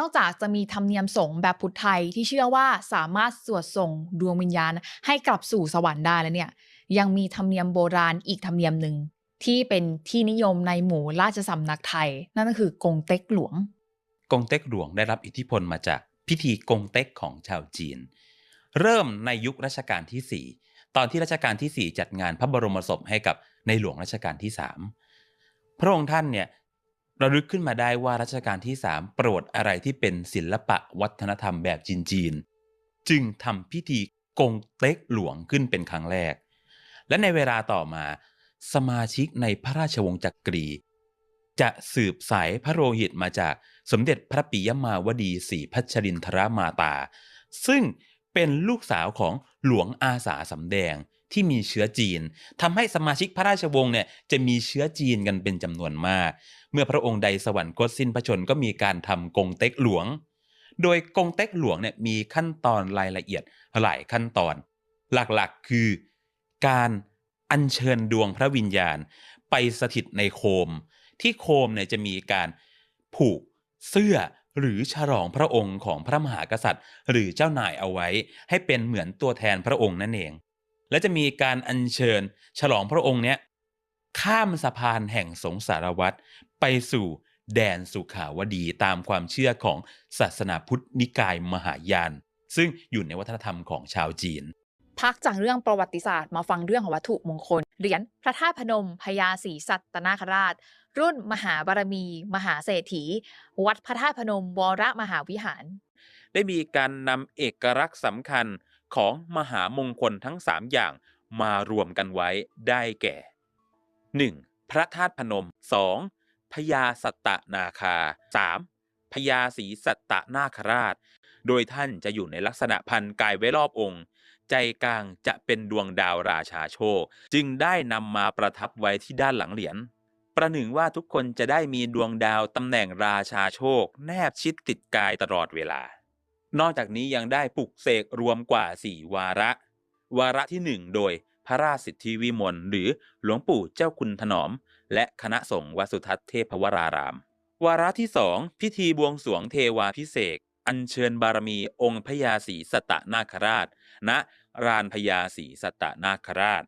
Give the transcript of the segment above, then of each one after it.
นอกจากจะมีธรรมเนียมสงฆ์แบบพุทธไทยที่เชื่อว่าสามารถสวดส่งดวงวิญญาณ ให้กลับสู่สวรรค์ได้แล้วเนี่ย ยังมีธรรมเนียมโบราณอีกธรรมเนียมหนึ่งที่เป็นที่นิยมในหมู่ราชสำนักไทย นั่นก็คือกงเต็กหลวง กงเต็กหลวงได้รับอิทธิพลมาจากพิธีกงเต็กของชาวจีน เริ่มในยุครัชกาลที่ 4 ตอนที่รัชกาลที่ 4 จัดงานพระบรมศพให้กับในหลวงรัชกาลที่ 3 พระองค์ท่านเนี่ย ระลึกขึ้นมาได้ว่ารัชกาลที่ 3 โปรดอะไรที่เป็นศิลปะวัฒนธรรมแบบจีนๆจึงทำพิธีกงเต็กหลวงขึ้นเป็นครั้งแรก และในเวลาต่อมา สมาชิกในพระราชวงศ์จักรี จะสืบสายพระโลหิตมาจากสมเด็จพระปิยมาวดีศรีพัชรินทรมาตา ซึ่งเป็นลูกสาวของหลวงอาสาสำแดง ที่มีเชื้อจีนทำให้สมาชิกพระราชวงศ์เนี่ยจะมีเชื้อจีนกันเป็นจำนวนมาก เมื่อพระองค์ใดสวรรคตสิ้นพระชนก็มีการทำกงเต็กหลวง โดยกงเต็กหลวงเนี่ยมีขั้นตอนรายละเอียดหลายขั้นตอน หลักๆคือการอัญเชิญดวงพระวิญญาณ ไปสถิตในโคม ที่โคมเนี่ยจะมีการผูกเสื้อหรือฉลองพระองค์ของพระมหากษัตริย์ หรือเจ้านายเอาไว้ ให้เป็นเหมือนตัวแทนพระองค์นั่นเอง และจะมีการอัญเชิญ ฉลองพระองค์เนี้ยข้ามสะพานแห่งสงสารวัตรไปสู่แดนสุขาวดีตามความเชื่อของศาสนาพุทธนิกายมหายาน ซึ่งอยู่ในวัฒนธรรมของชาวจีน พักจากเรื่องประวัติศาสตร์มาฟังเรื่องของวัตถุมงคล เหรียญพระธาตุพนมพญาศรีสัตนาคราช รุ่นมหาบารมี มหาเศรษฐี วัดพระธาตุพนมวรมหาวิหาร ได้มีการนำเอกลักษณ์สำคัญ ของมหามงคลทั้ง 3 อย่างมารวมกันไว้ได้แก่ 1. พระธาตุพนม 2. พญาสัตตนาคา 3. พญาศรีสัตตนาคราช โดยท่านจะอยู่ในลักษณะพันกายไว้รอบองค์ ใจกลางจะเป็นดวงดาวราชาโชค จึงได้นำมาประทับไว้ที่ด้านหลังเหรียญประหนึ่งว่าทุกคนจะได้มีดวงดาวตำแหน่งราชาโชค แนบชิดติดกายตลอดเวลา นอกจากนี้ยังได้ปลุกเสกรวมกว่า 4 วาระ วาระที่ 1 โดยพระราชสิทธิวิมลหรือหลวงปู่เจ้าคุณถนอม และคณะสงฆ์วสุทัศน์เทพวราราม วาระที่ 2 พิธีบวงสวงเทวาพิเศษอัญเชิญบารมีองค์พญาศรีสตนาคราชณรานพญาศรีสตนาคราช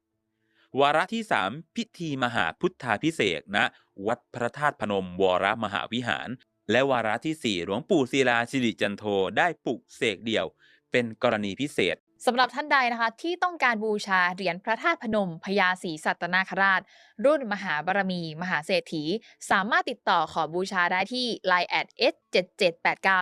วาระที่ 3 พิธีมหาพุทธาพิเศษกณวัดพระธาตุพนมวรมหาวิหาร และวาระที่ 4 หลวงปู่ศิลาสิริจันโทได้ปลุกเสกเดี่ยว เป็นกรณีพิเศษสำหรับท่านใดนะคะ ที่ต้องการบูชาเหรียญพระธาตุพนมพญาศรีสัตนาคราช รุ่นมหาบารมี มหาเศรษฐี สามารถติดต่อขอบูชาได้ที่ Line at s 7 7 8 9